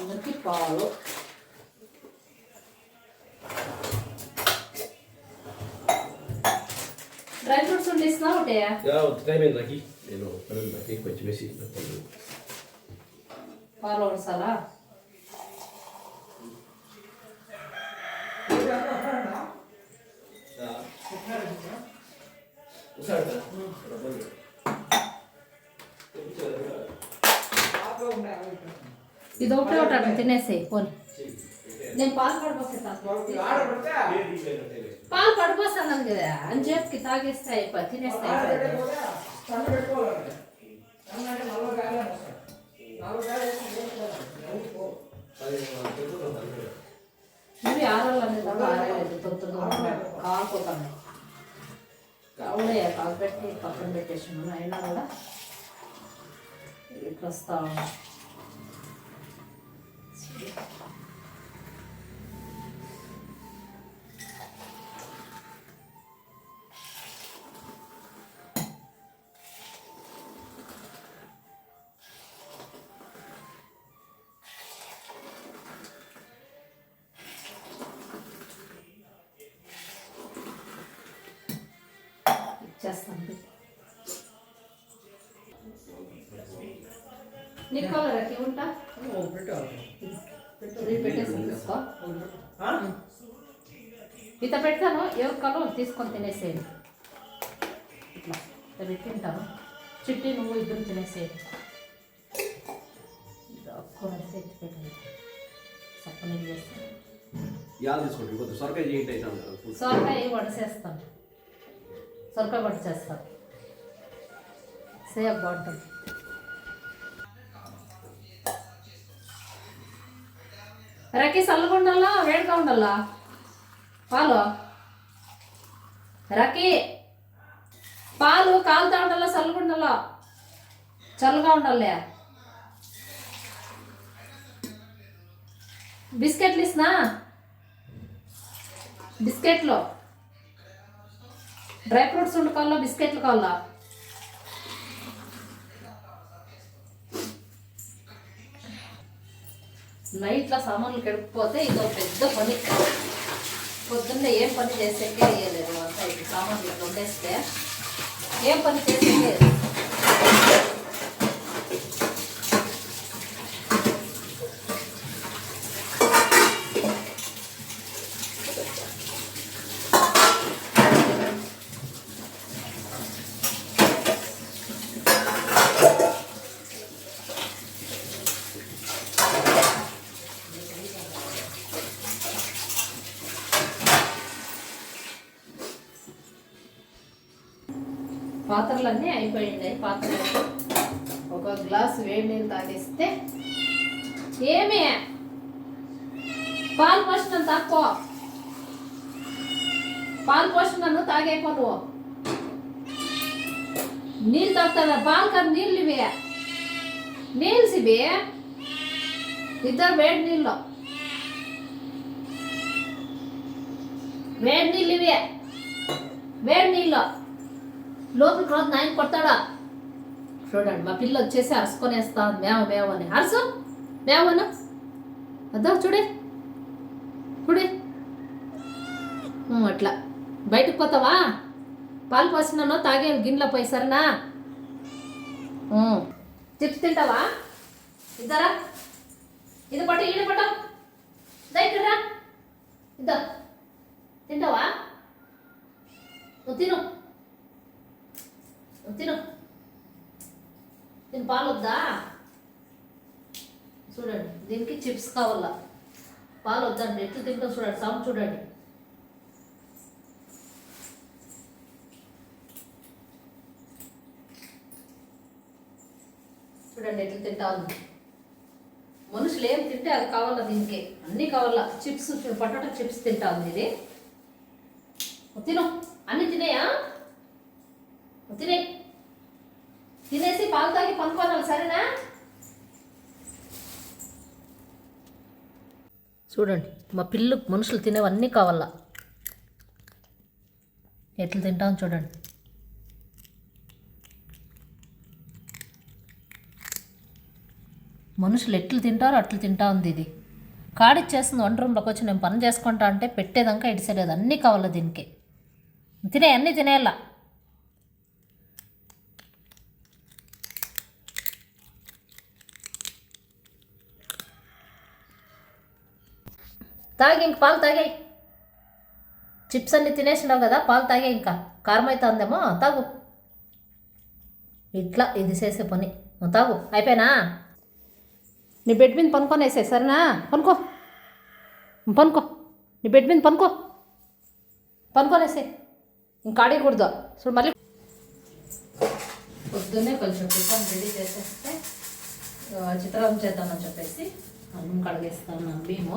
అందరికి పాలు dry fruits ఉండిస్తున్నా ఒకటే Ja, టైం అయింది నాకు నేను పని నాకు కొంచెం వేసి పాలు వడసాలా ఇది ఒకటే ఒకటి తినేసేయి పోనీ. నేను పాలు పడిపోస్తాను పాలు పడిపోస్తాను కదా అని చెప్పి తాగేస్తే అయిపోయి తినేస్తే అయిపోయింది ఇవి ఆరాలనేది కూడా ఆరలేదు తొందరగా కాకపోతాను. కావులే కాలు పెట్టి పక్కన పెట్టేసాను అయినా కూడా ఇట్లా వస్తా ఇచ్చేస్తాను. నీకు కావాలి రకి ఉంటా? తీసుకో. ఇత పెడతాను ఎవరి కాలో తీసుకొని తినేసేయండి ఇట్లా. ఇట్లా పెట్టింటాను. చిట్టి నువ్వు ఇద్దరు కొంచెం సొరకాయ వడసేస్తాను. సొరకాయ వడచేస్తాను. సేఫ్ బాగుంటుంది. రకి చల్లగా ఉండాలా వేడిగా ఉండాలా? పాలు? రకి పాలు కాలుతా ఉండాలా చల్లగా ఉండాలా చల్లగా ఉండాలే. బిస్కెట్లు ఇస్తున్నా? బిస్కెట్లు. డ్రై ఫ్రూట్స్ ఉండు కావాలా బిస్కెట్లు కావాలా? నైట్లో సామాన్లు కడుక్కుపోతే ఇదో పెద్ద పని. పొద్దున్నే ఏం పని చేసేకే వేయలేదు అంతా ఇటు సామాన్లు వండేస్తే ఏం పని చేసేకే పాత్రలన్నీ అయిపోయింది పాత్రలు ఒక గ్లాస్ వేడి నీళ్ళు తాగిస్తే ఏమి పాలు పోసిన తక్కువ పాలు పోసినాను తాగేపో నువ్వు నీళ్ళు తాగుతావా పాలు కాదు నీళ్ళు ఇవి నీళ్ళు సిబి ఇద్దరు వేడి నీళ్ళు వేడి నీళ్ళు ఇవి వేడి నీళ్ళు లోపలికి రాదు నాయన కొడతాడా? చూడండి మా పిల్ల వచ్చేసి అరుసుకొనేస్తా ఉంది, మేవ మేవ అని. అరసు? మేవను? అద్దా చూడే. చూడే. అట్లా. బయటకు పోతావా? పాలు పోసినాను తాగే గిన్నెలో పోయి సరేనా చిప్స్ తింటావా? ఇద్దరా? ఇది పట్టు ఈడ పట్టు. దగ్గర ఇద్దా తింటావా? నువ్వు తిను. తిను. దీని పాలు వద్దా చూడండి దీనికి చిప్స్ కావాలా? పాలు వద్దండి ఎట్లు తింటో చూడండి సౌండ్ చూడండి. చూడండి ఎట్లు తింటా ఉంది. మనుషులు ఏం తింటే అది కావాలా దీనికి? అన్నీ కావాలా. చిప్స్ పొటాటో చిప్స్ తింటా ఉంది ఇది. తిను. అన్ని తినేయా? తినే. తినేసి పాలు తాగి పనుకోవాలి సరేనా? చూడండి మా పిల్లు మనుషులు తినేవన్నీ కావాలా. ఎట్లా తింటాం చూడండి. మనుషులు ఎట్లు తింటారో అట్లు తింటా ఉంది ఇది. కాడిచ్చేస్తుంది వంట రూమ్లోకి వచ్చి నేను పని చేసుకుంటా అంటే పెట్టేదాకా ఇడిసలేదు అన్నీ కావాలి దీనికి. తినే అన్నీ తినేలా తాగి ఇంక పాలు తాగాయి చిప్స్ అన్ని తినేసినావు కదా పాలు తాగే ఇంకా. కారం అవుతుందేమో తాగు. ఇట్లా ఇది చేసే పని. తాగు. అయిపోయినా? నీ బెడ్ మీద పనుకొని వేసే సరేనా? పనుకో. పనుకో. నీ బెడ్ మీద పనుకో. పనుకొనేసే. ఇంకా అడగకూడదు చూడు మళ్ళీ. పొద్దున్నే కొంచెం టిఫిన్ రెడీ చేసేస్తే చిత్రం చేద్దామని చెప్పేసి అన్నం కడిగేస్తాను మేము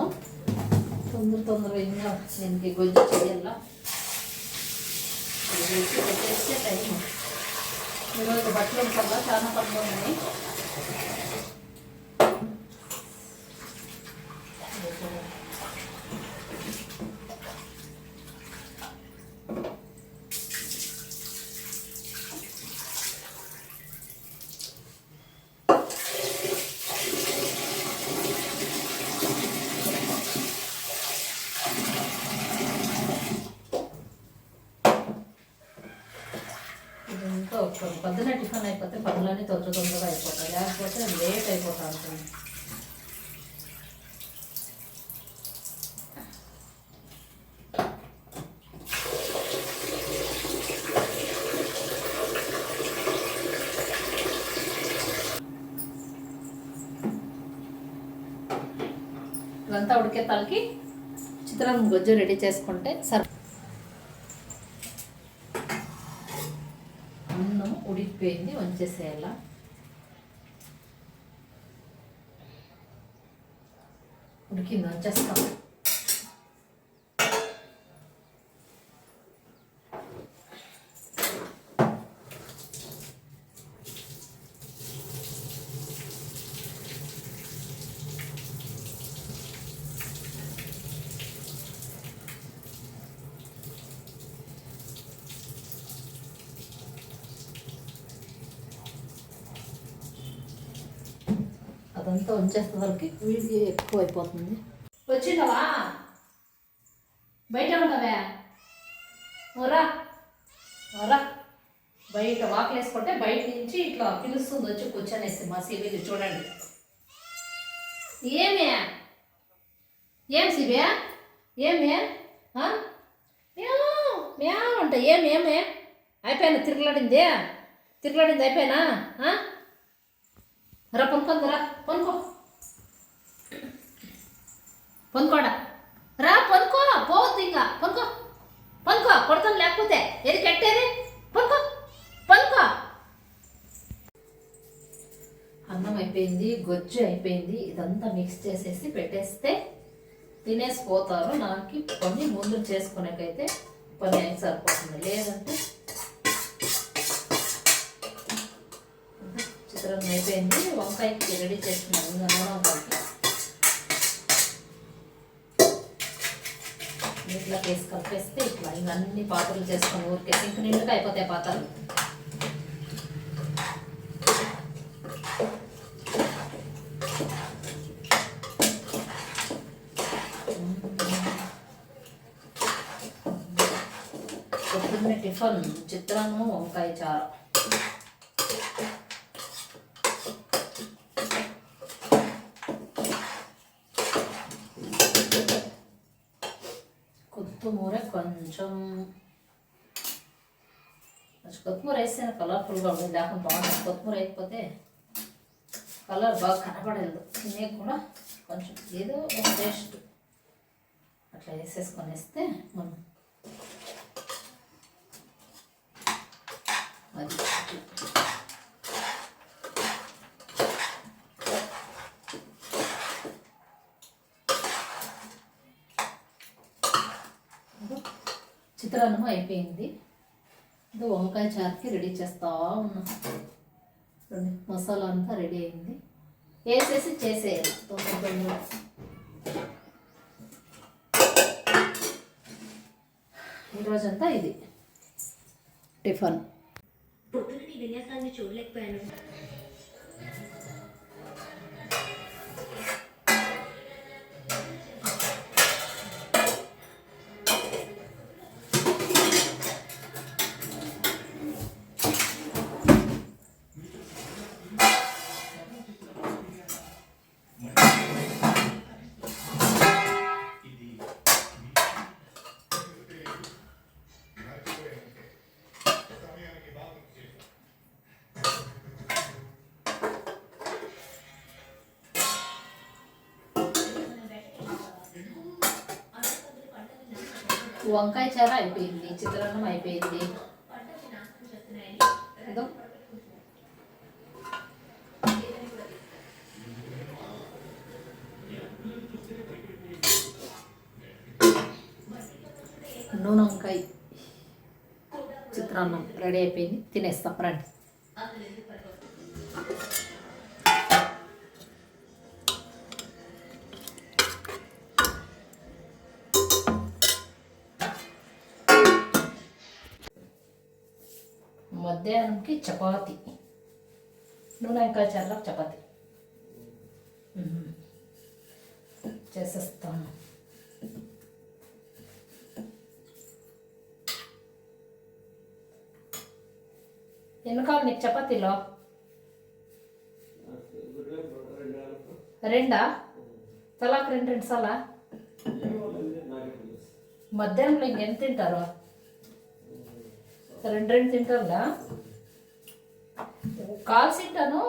తొందర తొందర ఇంకా దీనికి గొజ్జు చేయాల ఇది పెట్టేస్తే టైం ఈరోజు బట్టలు కదా చాలా పనులు ఉన్నాయి. Thank you. ఒక పొద్దున టిఫిన్ అయిపోతే పనులన్నీ తొందర తొందరగా అయిపోతాయి. లేకపోతే లేట్ అయిపోతా ఉంటుంది. ఇవంతా ఉడికే తలకి చిత్రం గొజ్జు రెడీ చేసుకుంటే సరి అన్నం ఉడికిపోయింది వంచేసేయాల ఉడికింది? వంచేస్తాం అంతా వంచేస్తే వరకు వీడియో ఎక్కువ అయిపోతుంది. వచ్చిండవా? బయట ఉండవే ఓరా రా బయట వాకిలు వేసుకుంటే బయట నుంచి ఇట్లా పిలుస్తుంది వచ్చి కూర్చొనేసి మా సిబిలు చూడండి. ఏమే? ఏం సిబియా ఏమే? ఆ? మ్యావ్, అంట. ఏమేమే అయిపోయినా తిరగలాడింది? తిరగలాడింది అయిపోయినా రా పనుకోండి రా పొనుకో. పొనుకోడా? రా పొనుకో పోవద్దు ఇంకా. పనుకో పనుకో కొడతాను లేకపోతే. ఏది కట్టేది పనుకో పొనుకో. అన్నం అయిపోయింది గొజ్జు అయిపోయింది. ఇదంతా మిక్స్ చేసేసి పెట్టేస్తే తినేసి పోతారు. నాకు పని ముందు చేసుకునేకైతే పని సరిపోతుంది లేదంటే చిత్రం అయిపోయింది. వంకాయకి రెడీ చేస్తున్నాను. నూనె వంకాయకి నీటిలో వేసి కలిపేస్తే ఇట్లా ఇంకా అన్ని పాత్రలు చేసుకొని ఊరికేసి ఇంక నిండుగా అయిపోతాయి పాత్రలు. పొద్దున్నే టిఫన్ చిత్రాన్నము వంకాయ చారు కొత్తిమూర కొంచెం కొంచెం కొత్తిమూర వేస్తే కలర్ఫుల్గా ఉంటుంది. లేకుండా బాగుంటుంది. కొత్తిమూర వేయకపోతే కలర్ బాగా కనపడలేదు తినే కూడా కొంచెం ఏదో ఒక టేస్ట్ అట్లా వేసేసుకొని వేస్తే మనం అది చిత్రాన్నం అయిపోయింది. ఇది వంకాయ చారుకి రెడీ చేస్తా ఉన్నాం. రెండు మసాలా అంతా రెడీ అయింది. వేసేసి చేసేయాలి. తొమ్మిది తొమ్మిది ఈరోజంతా ఇది. టిఫన్. పొద్దున నీ విన్యాసాన్ని చూడలేకపోయాను. వంకాయ చార అయిపోయింది చిత్రాన్నం అయిపోయింది. నూనె వంకాయ చిత్రాన్నం రెడీ అయిపోయింది. తినేస్తాం రండి. మధ్యాహ్నంకి చపాతి. నూనె ఇంకా చల్ల చపాతి చేసేస్తాను. ఎన్నికాలు నీకు చపాతీలో? రెండా? తలాకు రెండు రెండు సాలా? మధ్యాహ్నంలో ఇంకెంత తింటారు? రెండు రెండు తింటారుగా. కాల్సి తింటాను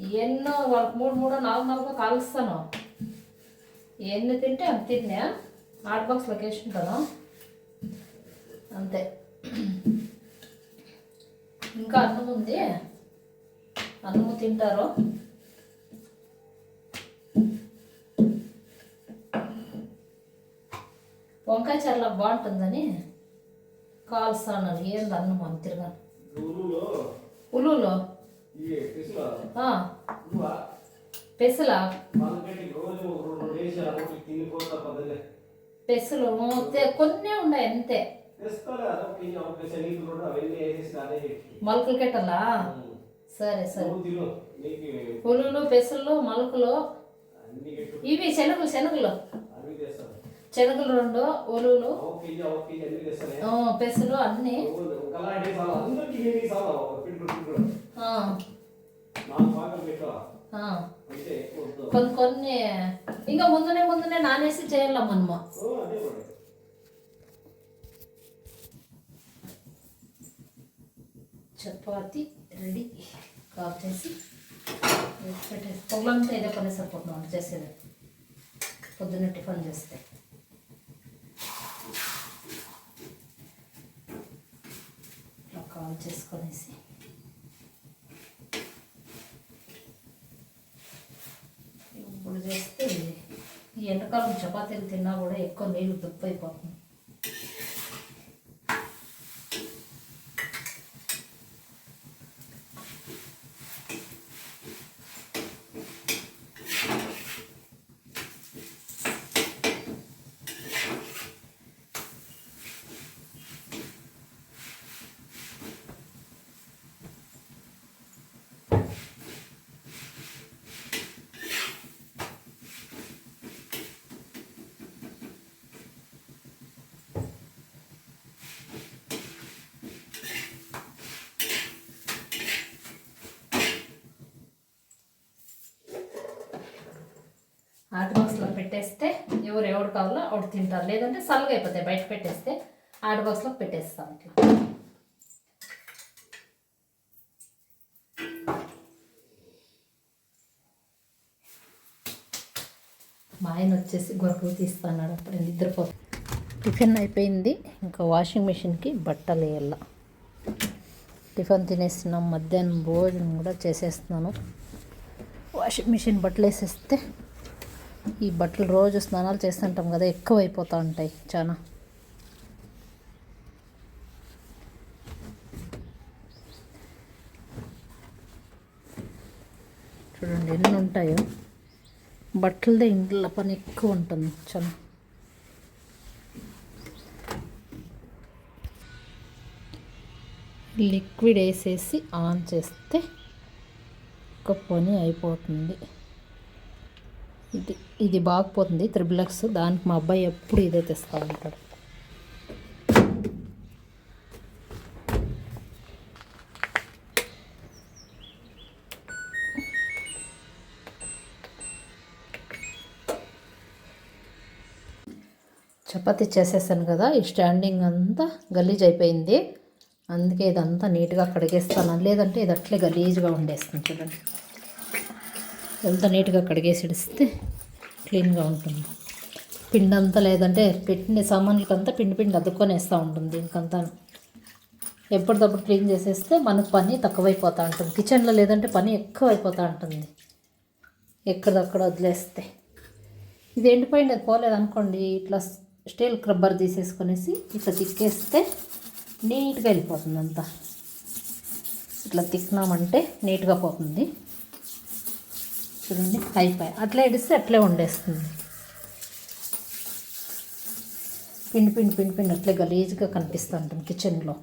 ఎన్నో వాళ్ళకి మూడు మూడు నాలుగు నాలుగు కాలుస్తాను. ఎన్ని తింటే అంత తిన్నా. హాట్ బాక్స్లోకి వేసుకుంటాను అంతే. ఇంకా అన్నం ఉంది. అన్నము తింటారు. వంకాయ చర్ల బాగుంటుందని. కాల్స్తాను ఏంది అన్నం అని తిరగాను ఉలులో? పిసులా? పెసలా? కొన్నే ఉన్నాయి అంతే. మొలకలు కెట్టలా? సరే సరే. పులులు పెసలు మొలకలు. ఇవి శనగలు శనగలు. శనగలు రెండు ఆ, పెసలు అన్నీ. కొన్ని కొన్ని ఇంకా ముందునే ముందునే నానేసి చేయాల మనము చపాతి రెడీ. కాల్ చేసి పెట్టేసి. పొగలంతా ఇదే పని సరిపోతున్నాం చేసేది. పొద్దున్న టిఫిన్ చేస్తే ఇట్లా కాల్ చేసుకునేసి ఇప్పుడు చేస్తే ఈ ఎండాకాలం చపాతీలు తిన్నా కూడా ఎక్కువ నీళ్ళు దుప్పైపోతుంది హాట్ బాక్స్లో పెట్టేస్తే ఎవరు ఎవరు కావాలో అవి తింటారు. లేదంటే సల్లగా అయిపోతాయి. బయట పెట్టేస్తే హాట్ బాక్స్లో పెట్టేస్తాం. ఇట్లా మా ఆయన వచ్చేసి గొర్రెలు తీస్తున్నాడు. అప్పుడు నిద్రపో టిఫిన్ అయిపోయింది. ఇంకా వాషింగ్ మిషన్కి బట్టలు వేయాల. టిఫిన్ తినేస్తున్నాం. మధ్యాహ్నం భోజనం కూడా చేసేస్తున్నాను. వాషింగ్ మిషన్ బట్టలు వేసేస్తే ఈ బట్టలు రోజు స్నానాలు చేస్తుంటాం కదా ఎక్కువ అయిపోతూ ఉంటాయి చాలా. చూడండి ఎన్ని ఉంటాయో. బట్టలదే ఇంట్లో పని ఎక్కువ ఉంటుంది చాలా. లిక్విడ్ వేసేసి ఆన్ చేస్తే ఒక పని అయిపోతుంది. ఇది. ఇది బాగుపోతుంది త్రిబుల్ ఎక్స్ దానికి మా అబ్బాయి ఎప్పుడు ఇదే తెస్తూ ఉంటాడు. చపాతి చేసేసాను కదా ఈ స్టాండింగ్ అంతా గలీజ్ అయిపోయింది. అందుకే ఇదంతా నీట్గా కడిగేస్తాను. లేదంటే ఇది అట్లే గలీజ్గా ఉండేస్తుంది చూడండి. ఎంత నీట్గా కడిగేసి ఇడిస్తే క్లీన్గా ఉంటుంది. పిండి అంతా లేదంటే పెట్టిన సామాన్లకంతా పిండి పిండి అద్దుకొని వేస్తూ ఉంటుంది దీనికంతా ఎప్పటికప్పుడు క్లీన్ చేసేస్తే మనకు పని తక్కువైపోతూ ఉంటుంది. కిచెన్లో లేదంటే పని ఎక్కువ అయిపోతూ ఉంటుంది. ఎక్కడదక్కడ వదిలేస్తే. ఇది ఎండిపోయింది అది పోలేదు అనుకోండి ఇట్లా స్టీల్ క్రబ్బర్ తీసేసుకొనేసి ఇట్లా తిక్కేస్తే నీట్గా వెళ్ళిపోతుంది అంతా ఇట్లా తిక్కినామంటే నీట్గా పోతుంది. చూడండి అయిపోయి అట్లా ఎడిస్తే అట్లే వండేస్తుంది. పిండి పిండి పిండి పిండి అట్లే గలీజ్గా కనిపిస్తూ ఉంటుంది కిచెన్లో.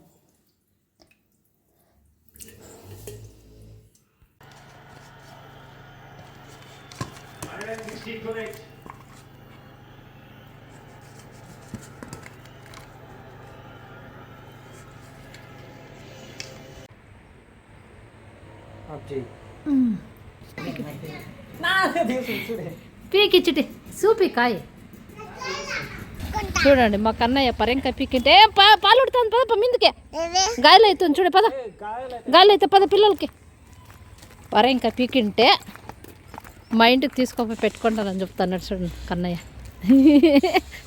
పీకిచ్చిటి. చూపి కాయ. చూడండి మా కన్నయ్య పరంకాయ పీకింటే పా పాలు ఉడుతుంది పద పద గాయలు అవుతుంది చూడు పద. గాయలు అయితే పద పిల్లలకి. పరంకాయ పీకింటే మా ఇంటికి తీసుకోపోయి పెట్టుకుంటానని చెప్తాను చూడండి కన్నయ్య.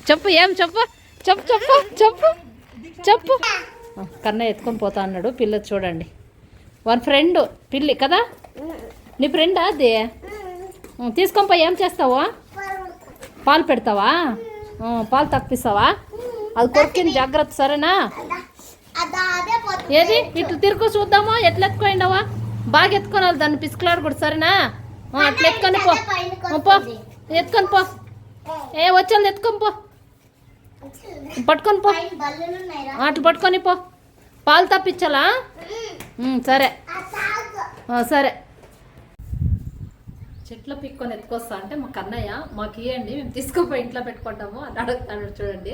చెప్పు ఏం చెప్పు? చెప్పు చెప్పు చెప్పు. చెప్పు. కన్నయ్య ఎత్తుకొని పోతా అన్నాడు పిల్ల చూడండి. వన్ ఫ్రెండ్ పిల్లి కదా? నీ ఫ్రెండా అది? తీసుకొని పోయి ఏం చేస్తావా? పాలు పెడతావా? పాలు తప్పిస్తావా? అది కొరికింది జాగ్రత్త సరేనా? ఏది? ఇట్లా తిరుగు చూద్దామా? ఎట్లా ఎత్తుకోండవా బాగా ఎత్తుకోవాలి దాన్ని పిసుకులాడు కూడా సరేనా? అట్లా ఎత్తుకొని పో. పో. ఎత్తుకొని పో. ఏ వచ్చాను ఎత్తుకొని పో. పట్టుకొని పో. అట్లా పట్టుకొని పో. పాలు తప్పించాలా? సరే. సరే. చెట్లు పిక్కొని ఎత్తుకొస్తా అంటే మా కన్నయ్య మాకు ఇవ్వండి మేము తీసుకుపోయి ఇంట్లో పెట్టుకుంటాము అని అడుగుతాడు చూడండి.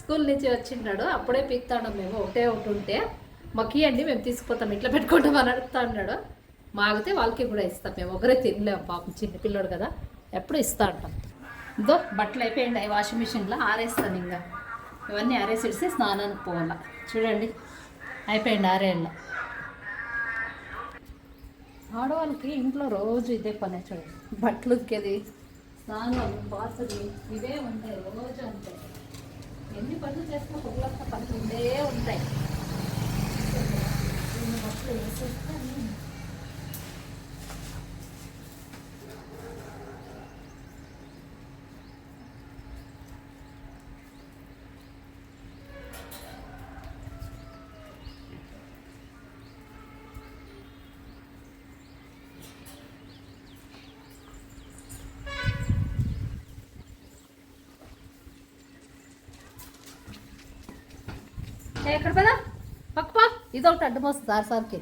స్కూల్ నుంచి వచ్చిన్నాడు అప్పుడే పీక్తాడు మేము ఒకటే ఒకటి ఉంటే మాకు ఇవ్వండి మేము తీసుకుపోతాం ఇంట్లో పెట్టుకుంటాం అని అడుగుతా ఉన్నాడు మాగితే వాళ్ళకి కూడా ఇస్తాం మేము ఒకరే తినలేము పాపం చిన్న పిల్లోడు కదా ఎప్పుడు ఇస్తా అంటాం. ఇదో బట్టలు అయిపోయింది వాషింగ్ మిషన్లో ఆరేస్తాను ఇంకా. ఇవన్నీ ఆరేసిడిసి స్నానానికి పోవాలా. చూడండి అయిపోయింది ఆరేళ్ళ. ఆడవాళ్ళకి ఇంట్లో రోజు ఇదే పనే చూడండి. బట్టలు ఉతికేది. స్నానాలు బాతులు ఇవే ఉంటాయి రోజు ఉంటాయి ఎన్ని పనులు చేసినా పొగలంతా పనులు ఉండే ఉంటాయి. బట్టలు వేసేస్తే ఎక్కడ పదా పక్క. ఇదొకటి అడ్డం వస్తుంది సార్ సార్కి.